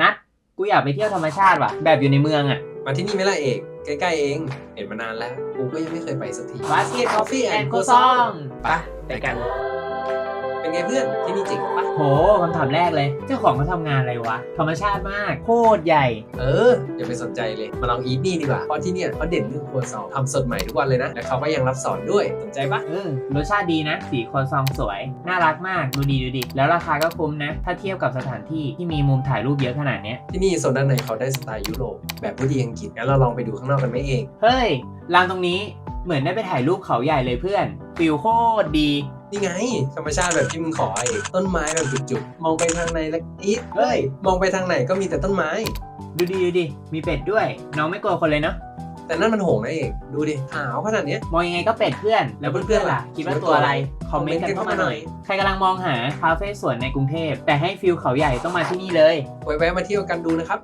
นัดกูอยากไปเที่ยวธรรมชาติว่ะ แบบอยู่ในเมืองอะมาที่นี่ไหมล่ะเอก ใกล้ๆเอง เห็นมานานแล้ว กูก็ยังไม่เคยไปสักที บาสเกตคอฟฟี่แอนด์โคซองไปไปกัน เป็นไงเพื่อนที่นี่จริงปะโหคำถามแรกเลย เจ้าของเขาทำงานอะไรวะ ธรรมชาติมาก โคตรใหญ่ เอออย่าไปสนใจเลย มาลองอีทนี่ดีกว่า เพราะที่เนี่ยเขาเด่นเรื่องครัวซองทำสดใหม่ทุกวันเลยนะ และเขาก็ยังรับสอนด้วย สนใจปะเออรสชาติดีนะ สีโคซองสวย น่ารักมาก ดูดีดูดี แล้วราคาก็คุ้มนะ ถ้าเทียบกับสถานที่ที่มีมุมถ่ายรูปเยอะขนาดเนี้ย ที่นี่โซนด้านในเขาได้สไตล์ยุโรปแบบผู้ดีอังกฤษงั้นเราลองไปดูข้างนอกกันไหมเอง เฮ้ยลานตรงนี้ เหมือนได้ไปถ่ายรูปเขาใหญ่เลยเพื่อนฟิลโคตรดี นี่ไง ธรรมชาติแบบที่มึงขอเอกต้นไม้แบบจุกๆมองไปทางในแล้วอีทเฮ้ย มองไปทางไหนก็มีแต่ต้นไม้ ดูดีดูดีมีเป็ดด้วย น้องไม่กลัวคนเลยเนาะแต่นั่นมันโหงนะเอกดูดิขาวขนาดเนี้ย มองยังไงก็เป็ดเพื่อน แล้วเพื่อนๆล่ะ คิดว่าตัวอะไร คอมเมนต์กันเข้ามาหน่อย ใครกำลังมองหาคาเฟ่สวนในกรุงเทพ แต่ให้ฟิลเขาใหญ่ต้องมาที่นี่เลย ไว้แวะมาเที่ยวกันดูนะครับ